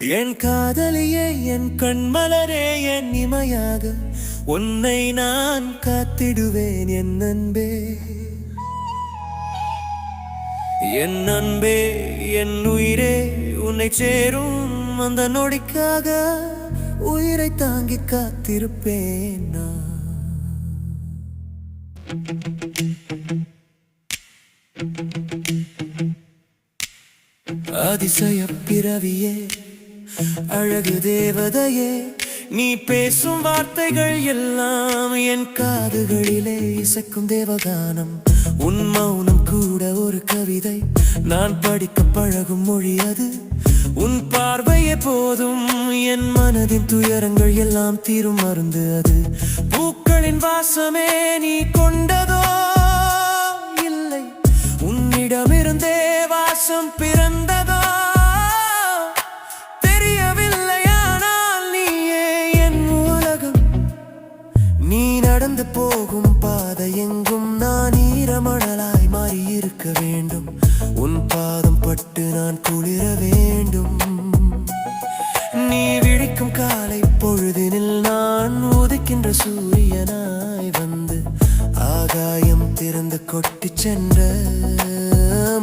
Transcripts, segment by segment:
என் காதலியே என் கண்மலரே என் இமையாக உன்னை நான் காத்திடுவேன் என் அன்பே. என் அன்பே என் உயிரே உன்னை சேரும் அந்த நொடிக்காக உயிரை தாங்கி காத்திருப்பேன் நான். அதிசய பிறவியே அழகு தேவதையே நீ பேசும் வார்த்தைகள் எல்லாம் என் காதுகளிலே இசைக்கும் தேவகானம் உன் மௌனம் கூட ஒரு கவிதை. நான் படிக்க பழகும் மொழி அது. உன் பார்வையே போதும் என் மனதின் துயரங்கள் எல்லாம் தீரும் மருந்து அது. பூக்களின் வாசமே நீ கொண்ட நடந்து போகும் பாதை எங்கும் நான் ஈரமணலாய் மாறி இருக்க வேண்டும். உன் பாதம் பட்டு நான் குளிர வேண்டும். நீ விழிக்கும் காலை பொழுதினில் நான் உதிக்கின்ற சூரியனாய் வந்து ஆகாயம் திறந்து கொட்டி சென்ற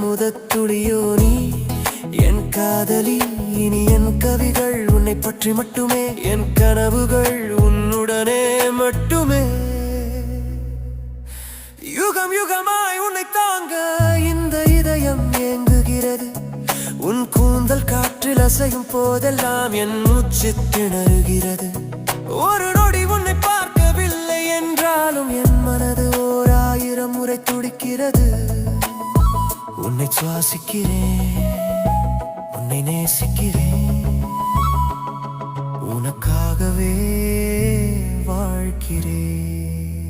முதத்துளியோ நீ என் காதலி இனி என் கவிகள் உன்னை பற்றி மட்டுமே. என் கனவுகள் உன்னுடனே அசையும் போதெல்லாம் என் மூச்சு திணறுகிறது. ஒரு நொடி உன்னை பார்க்கவில்லை என்றாலும் என் மனது ஓர் ஆயிரம் முறை துடிக்கிறது. உன்னை சுவாசிக்கிறேன் உன்னை நேசிக்கிறேன். உனக்காகவே வாழ்கிறேன்.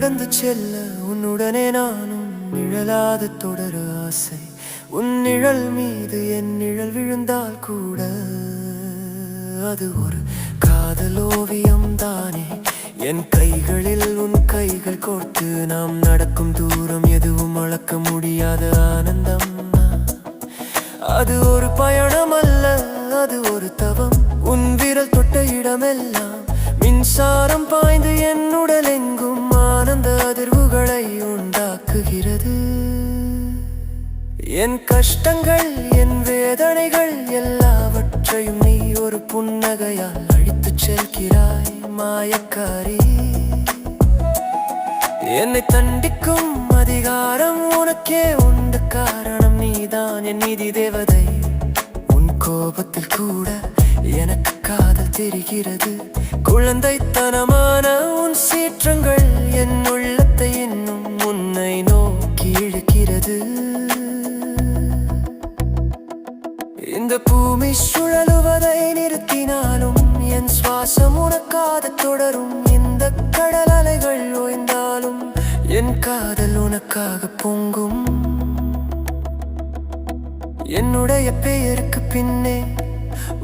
கடந்து செல்ல உன்னுடனே நானும் நிழலாது தொடர ஆசை. உன் நிழல் மீது என் நிழல் விழுந்தால் கூட அது ஒரு காதல் ஓவியம் தானே. என் கைகளில் உன் கைகள் கோர்த்து நாம் நடக்கும் தூரம் எதுவும் அளக்க முடியாத ஆனந்தம். அது ஒரு பயணம் அல்ல அது ஒரு தவம். உன் விரல் தொட்ட இடமெல்லாம் மின்சாரம் பாய்ந்து என் என் கஷ்டங்கள் என் வேதனைகள் எல்லாவற்றையும் நீ ஒரு புன்னகையால் அழித்துச் செல்கிறாய் மாயக்காரி. என்னை தண்டிக்கும் அதிகாரம் உனக்கே உண்டு. காரணம் நீதான் என் நிதி தேவதை. உன் கோபத்தில் கூட எனக்கு காதல் தெரிகிறது. குழந்தைத்தனமான உன் சீற்றங்கள் என்னுள்ள என் சுவாசம் உனக்காத தொடரும். இந்த கடல் அலைகள் ஓய்ந்தாலும் என் காதல் உனக்காக பொங்கும். என்னுடைய பெயருக்கு பின்னே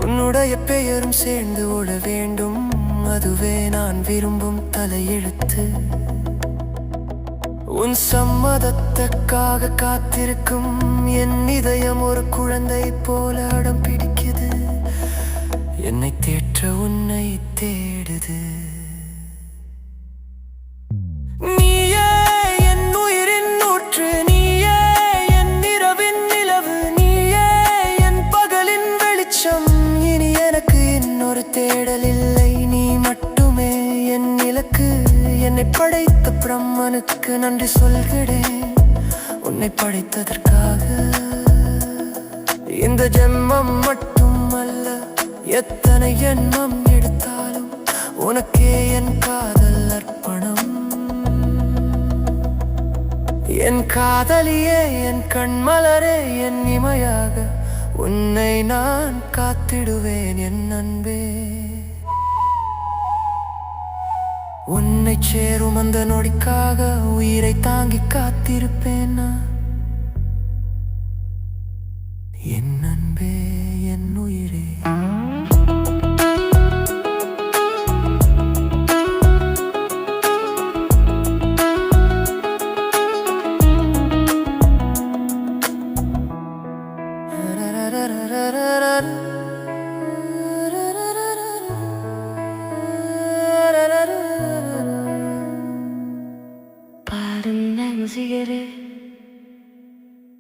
உன்னுடைய பெயரும் சேர்ந்து ஓட வேண்டும். அதுவே நான் விரும்பும் தலையெழுத்து. உன் சம்மதத்துக்காக காத்திருக்கும் என் இதயம் ஒரு குழந்தை போல அடம் பிடிக்குது என்னை தேற்ற உன்னை தேடுது. நீயே என் உயிரின் என் நிலவு என் வெளிச்சம். இனி எனக்கு இன்னொரு நீ மட்டுமே என் இலக்கு. என்னை படைத்த பிரம்மனுக்கு நன்றி சொல்கிறேன். உன்னை படைத்ததற்காக. இந்த ஜென்மம் மட்டும் எத்தனை எண்ணம் எடுத்தாலும் உனக்கே என் காதல் அர்ப்பணம். என் காதலியே என் கண்மலரே என் இமையாக உன்னை நான் காத்திடுவேன் என் அன்பே. உன்னை சேரும் அந்த நொடிக்காக உயிரை தாங்கி காத்திருப்பேன் நான்.